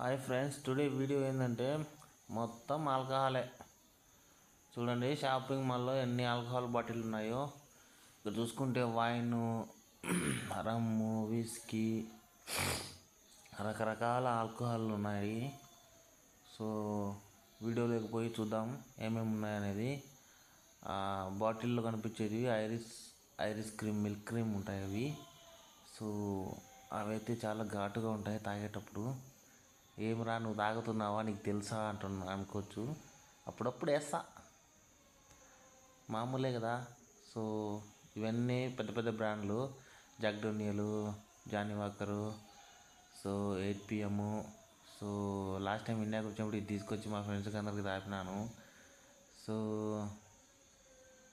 Hi friends today video ఏంటంటే మొత్తం ఆల్కహాలే. చూడండి షాపింగ్ మాల్లో ఎన్ని ఆల్కహాల్ బాటిల్ ఉన్నాయో. ఇక్కడ చూసుకుంటే వైన్ రమ్ము విస్కీ రకరకాల ఆల్కహాల్ ఉన్నాయి. సో వీడియోలోకి పోయి చూద్దాం ఏమేమి ఉన్నాయనేది. ఆ, బాటిల్లో కనిపించేది Irish Irish cream milk cream ఉంటాయి అవి. సో అవైతే చాలా ఘాటుగా ఉంటాయి తాగేటప్పుడు. ఏం రా నువ్వు తాగుతున్నావా? నీకు తెలుసా అంటున్నా అనుకోవచ్చు. అప్పుడప్పుడు వేస్తా. మామూలే కదా. సో ఇవన్నీ పెద్ద పెద్ద బ్రాండ్లు. జగ్డోనియలు Johnny Walker so eight PM so last time ఇండియాకి వచ్చినప్పుడు ఇది తీసుకొచ్చి మా ఫ్రెండ్స్కి అందరికి తాపినాను. సో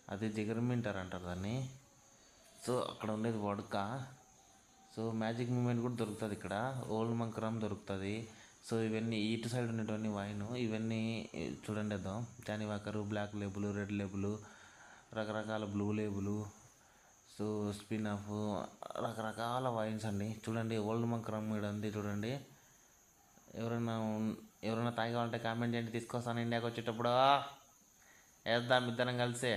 అది జిగర్మింటారు అంటారు దాన్ని. సో అక్కడ ఉండేది వడక. సో మ్యాజిక్ మూమెంట్ కూడా దొరుకుతుంది ఇక్కడ. ఓల్డ్ మంకరం దొరుకుతుంది. సో ఇవన్నీ ఇటు సైడ్ ఉండేటువంటి వైన్ ఇవన్నీ చూడండి అద్దాం. Johnny Walker black label red label రకరకాల blue label so spin off రకరకాల వైన్స్ అండి. చూడండి ఓల్డ్ మంక్ రమ్ ఇక్కడ ఉంది చూడండి. ఎవరైనా ఎవరైనా తాగేవాలంటే కామెంట్ చేయండి తీసుకొస్తాను ఇండియాకి వచ్చేటప్పుడు? వేద్దాం ఇద్దరం కలిసే.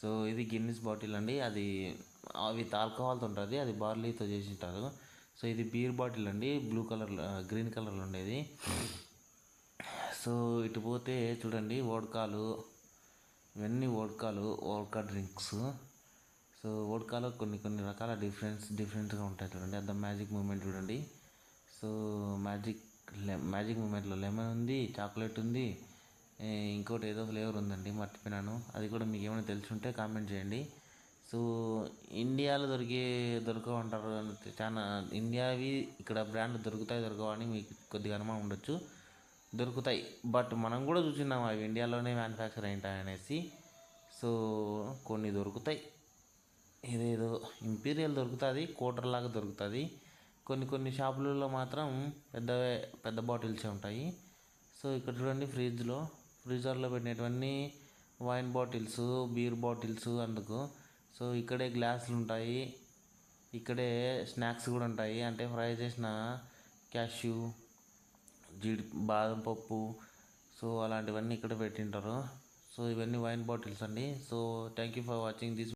సో ఇది గిన్నిస్ బాటిల్ అండి. అది విత్ ఆల్కహాల్తో ఉంటుంది అది బార్లీతో చేసి ఉంటారు. సో ఇది బీర్ బాటిల్ అండి. బ్లూ కలర్ గ్రీన్ కలర్లో ఉండేది. సో ఇటు పోతే చూడండి ఓడ్కాలు ఇవన్నీ ఓడ్కాలు ఓడ్కా డ్రింక్స్. సో ఓడ్కాలో కొన్ని కొన్ని రకాల డిఫరెన్స్ డిఫరెంట్గా ఉంటాయి చూడండి. అంత మ్యాజిక్ మూమెంట్ చూడండి. సో మ్యాజిక్ మ్యాజిక్ మూమెంట్లో లెమన్ ఉంది చాక్లెట్ ఉంది ఇంకోటి ఏదో ఫ్లేవర్ ఉందండి మర్చిపోయినాను. అది కూడా మీకు ఏమైనా తెలిసి ఉంటే కామెంట్ చేయండి. సో ఇండియాలో దొరికే దొరకవు అంటారు చాలా ఇండియావి ఇక్కడ బ్రాండ్ దొరుకుతాయి దొరకవు అని మీకు కొద్దిగా అనుమానం ఉండొచ్చు. దొరుకుతాయి. బట్ మనం కూడా చూసినాం అవి ఇండియాలోనే మ్యానుఫ్యాక్చర్ అయింటాయి అనేసి. సో కొన్ని దొరుకుతాయి. ఇదేదో ఇంపీరియల్ దొరుకుతుంది కోటర్ లాగా దొరుకుతుంది. కొన్ని కొన్ని షాపులలో మాత్రం పెద్ద పెద్ద బాటిల్సే ఉంటాయి. సో ఇక్కడ చూడండి ఫ్రిడ్జ్లో ఫ్రీజర్లో పెట్టినటువంటి వైన్ బాటిల్స్ బీర్ బాటిల్స్ అందుకు సో ఇక్కడే గ్లాసులు ఉంటాయి. ఇక్కడే స్నాక్స్ కూడా ఉంటాయి. అంటే ఫ్రై చేసిన క్యాష్యూ జీడి బాదం పప్పు సో అలాంటివన్నీ ఇక్కడ పెట్టింటారు. సో ఇవన్నీ వైన్ బాటిల్స్ అండి. So thank you for watching this